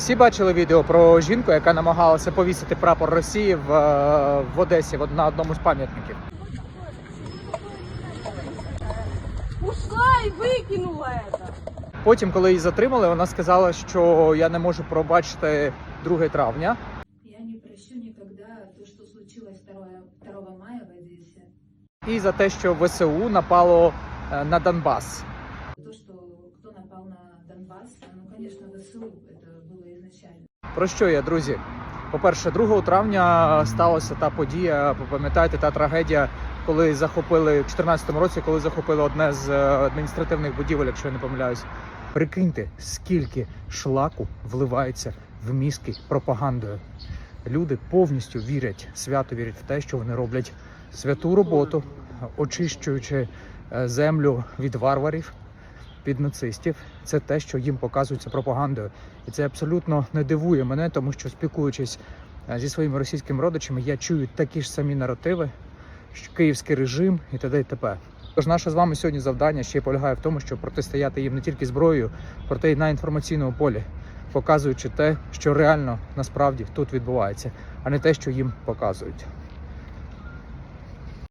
Всі бачили відео про жінку, яка намагалася повісити прапор Росії в, е, в Одесі в- на одному з пам'ятників. Ушла и выкинула это. Потім, коли її затримали, вона сказала, що я не можу пробачити 2 травня. Я не прощу никогда то, что случилось 2, 2 мая в Одессе. І за те, що ВСУ напало е, на Донбас. То, что кто напал на Донбасс, ну, конечно, ВСУ это изначально. Про що я, друзі? По-перше, 2 травня сталася та подія, пам'ятаєте, та трагедія, коли захопили в 2014 році, коли захопили одне з е, адміністративних будівель, якщо я не помиляюсь. Прикиньте, скільки шлаку вливається в мізки пропагандою. Люди повністю вірять, свято вірять в те, що вони роблять святу роботу, очищуючи е, землю від варварів, від нацистів. Це те, що їм показується пропагандою. І це абсолютно не дивує мене, тому що спілкуючись е, зі своїми російськими родичами, я чую такі ж самі наративи, що київський режим і т.д. і т.п. Тож наше з вами сьогодні завдання ще й полягає в тому, щоб протистояти їм не тільки зброєю, проте й на інформаційному полі, показуючи те, що реально насправді тут відбувається, а не те, що їм показують.